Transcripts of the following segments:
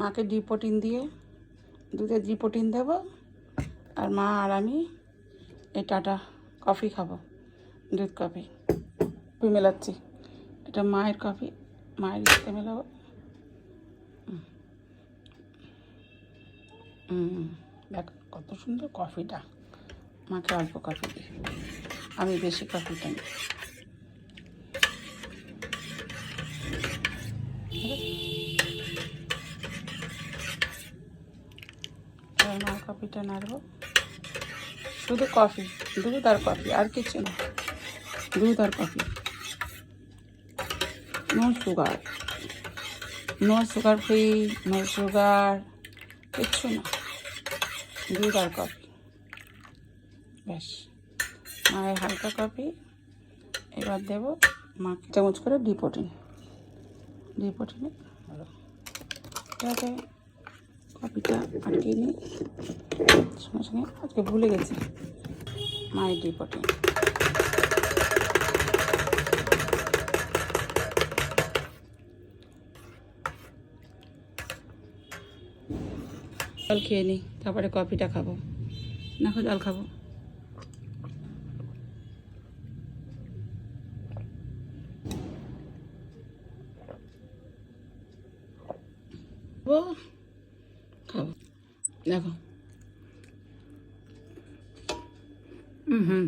মাকে D protein দিয়ে, দুধে ডি প্রোটিন দেবো আর মা আর আমি এই টাটা কফি খাব, দুধ কফি। কফি মেলাচ্ছি। এটা মায়ের কফি, মায়ের সাথে মেলাবো। দেখ কত সুন্দর কফিটা। মাকে অল্প কফি দিই। আমি বেশি কফিটা নিই ঠিক আছে? এবার মার কফিটা নাড়বো। শুধু কফি, দুধ আর কফি, আর কিছু না। দুধ আর coffee. No sugar no sugar free no sugar কিচ্ছু না। দুধ আর কফি। ব্যাস। মায়ের হালকা কফি। এবার দেব মাকে চামচ করে ডি প্রোটিন ডি ঠিক আটকে নিই সঙ্গে সঙ্গে আজকে ভুলে গেছি। মায়ের প্রোটিন জল খেয়ে নিই তারপরে কফিটা খাব। দেখো জল খাব। খাব। দেখো। হুম হুম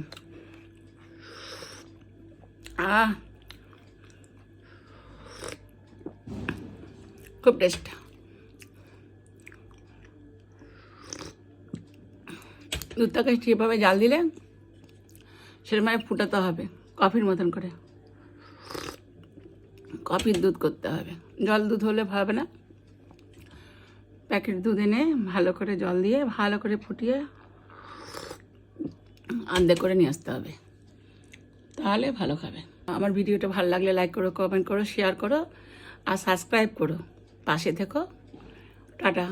আহ। খুব টেস্ট দুধটাকে ঠিকভাবে জাল দিলে সেরকম ফুটাতে হবে, কফির মতন করে। কফির দুধ করতে হবে। জল দুধ হলে হবে না? প্যাকেট দুধ এনে ভালো করে জল দিয়ে, ভালো করে ফুটিয়ে আন্দে করে নিয়ে আসতে হবে। তাহলে ভালো খাবে। আমার ভিডিওটা ভালো লাগলে লাইক করো কমেন্ট করো শেয়ার করো আর সাবস্ক্রাইব করো। পাশে থেকো। টাটা।